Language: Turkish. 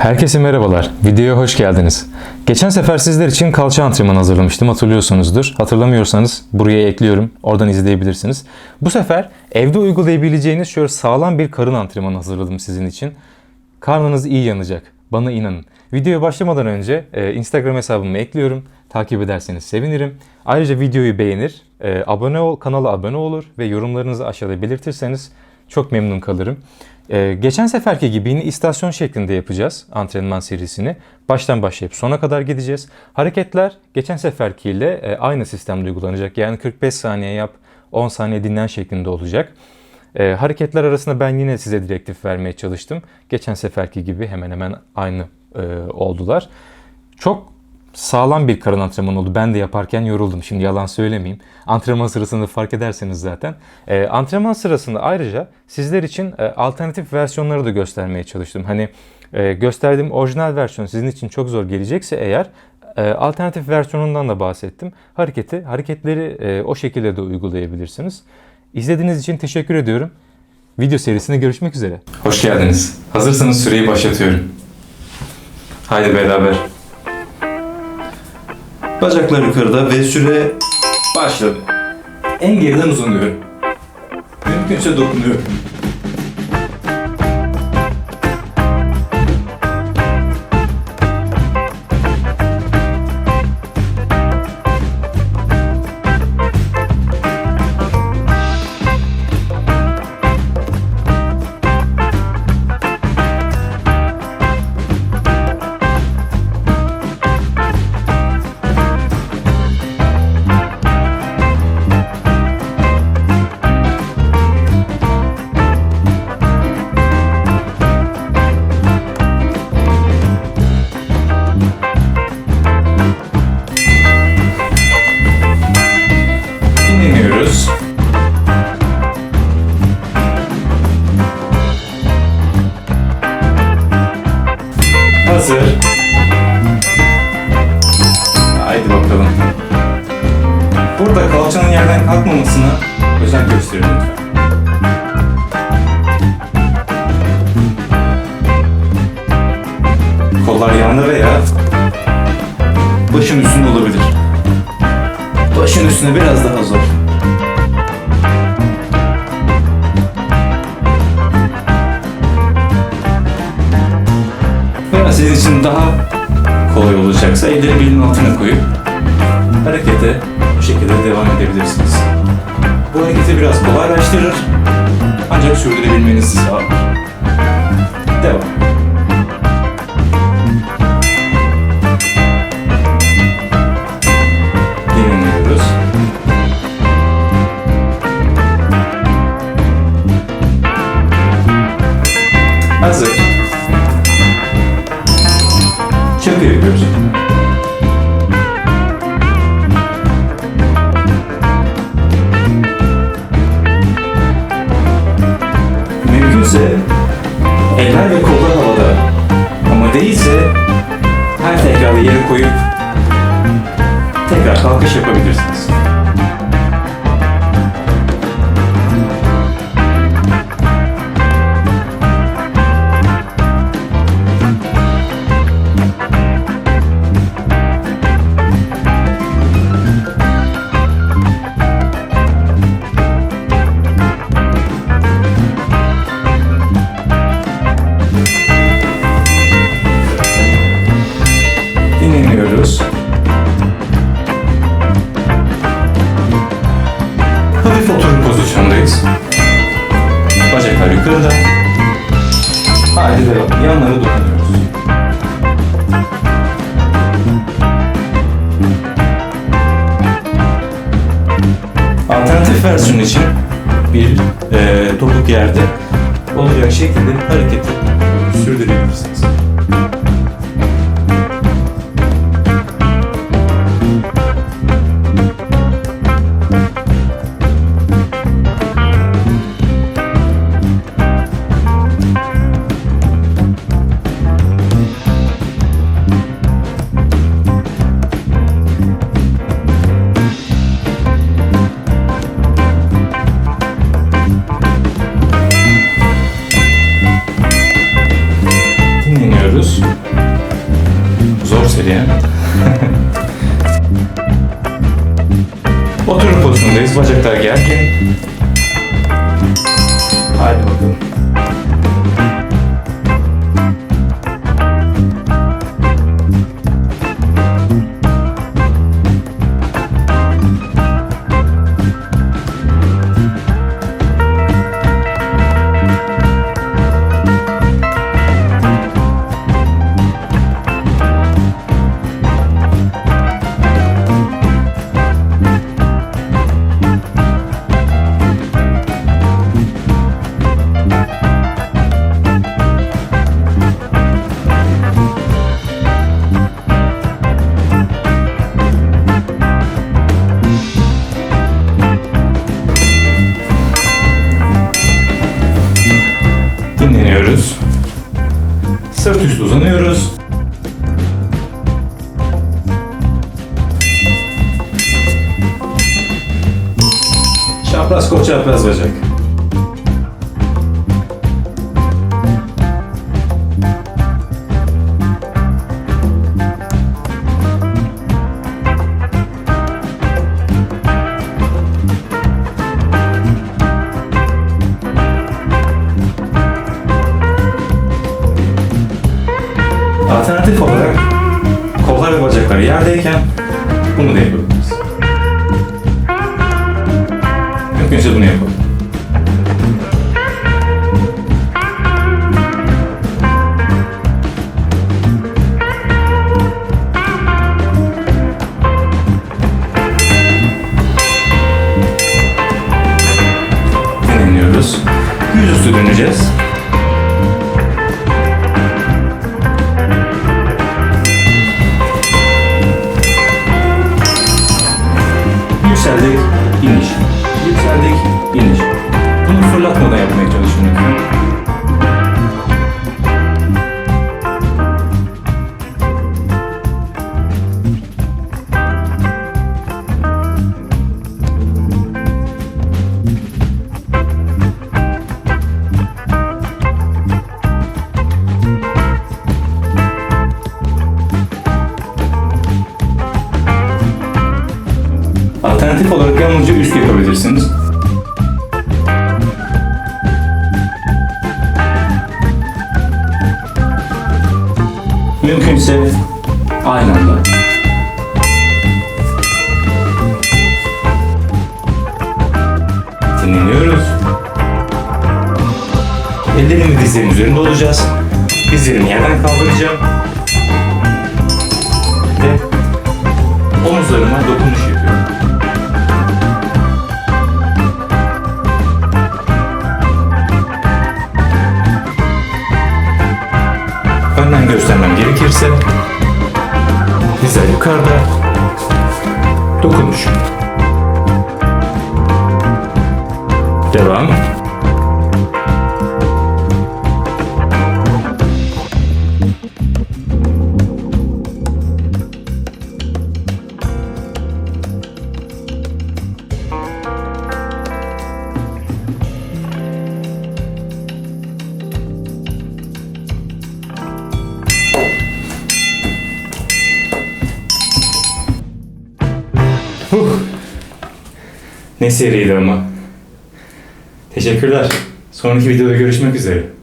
Herkese merhabalar. Videoya hoş geldiniz. Geçen sefer sizler için kalça antrenmanı hazırlamıştım hatırlıyorsunuzdur. Hatırlamıyorsanız buraya ekliyorum. Oradan izleyebilirsiniz. Bu sefer evde uygulayabileceğiniz şöyle sağlam bir karın antrenmanı hazırladım sizin için. Karnınız iyi yanacak. Bana inanın. Videoya başlamadan önce e, Instagram hesabımı ekliyorum. Takip ederseniz sevinirim. Ayrıca videoyu beğenir, e, abone ol, kanala abone olur ve yorumlarınızı aşağıda belirtirseniz çok memnun kalırım. Ee, geçen seferki gibi yine istasyon şeklinde yapacağız antrenman serisini. Baştan başlayıp sona kadar gideceğiz. Hareketler geçen seferkiyle e, aynı sistemde uygulanacak. Yani 45 saniye yap, 10 saniye dinlen şeklinde olacak. Ee, hareketler arasında ben yine size direktif vermeye çalıştım. Geçen seferki gibi hemen hemen aynı e, oldular. Çok sağlam bir karın antrenmanı oldu. Ben de yaparken yoruldum. Şimdi yalan söylemeyeyim. Antrenman sırasında fark ederseniz zaten. Ee, antrenman sırasında ayrıca sizler için e, alternatif versiyonları da göstermeye çalıştım. Hani e, gösterdiğim orijinal versiyon sizin için çok zor gelecekse eğer e, alternatif versiyonundan da bahsettim. Hareketi, hareketleri e, o şekilde de uygulayabilirsiniz. İzlediğiniz için teşekkür ediyorum. Video serisinde görüşmek üzere. Hoş geldiniz. Hazırsanız süreyi başlatıyorum. Haydi beraber. Bacaklar yukarıda ve süre Başladı. En geriden uzanıyorum. Mümkünse dokunuyorum. Hazır. Haydi bakalım. Burada kalçanın yerden kalkmamasına özen gösterin lütfen. Kollar yanda veya başın üstünde olabilir. Başın üstüne biraz daha zor. Daha kolay olacaksa elleri belin altına koyup harekete bu şekilde devam edebilirsiniz. Bu hareketi biraz kolaylaştırır ancak sürdürebilmenizi sağlar. Devam. Haydi devam. Yanlara dokunuyoruz. Alternatif versiyon için bir e, topuk yerde olacak şekilde hareketi Oturup odasındayız. Bacaklar gergin. Haydi bakalım. Sırt üstü uzanıyoruz. Çapraz kol çapraz bacak. Alternatif olarak kollar ve bacaklar yerdeyken bunu da yapabiliriz. Mümkünse bunu yapalım. salute. Olarak yalnızca üst yapabilirsiniz. Mümkünse aynı anda. Dinleniyoruz. Ellerimi dizlerin üzerinde olacağız. Dizlerimi yerden kaldıracağım. Ve omuzlarıma dokunuş gerekirse dizler yukarıda dokunuş. Devam. Ne seriydi ama. Teşekkürler. Sonraki videoda görüşmek üzere.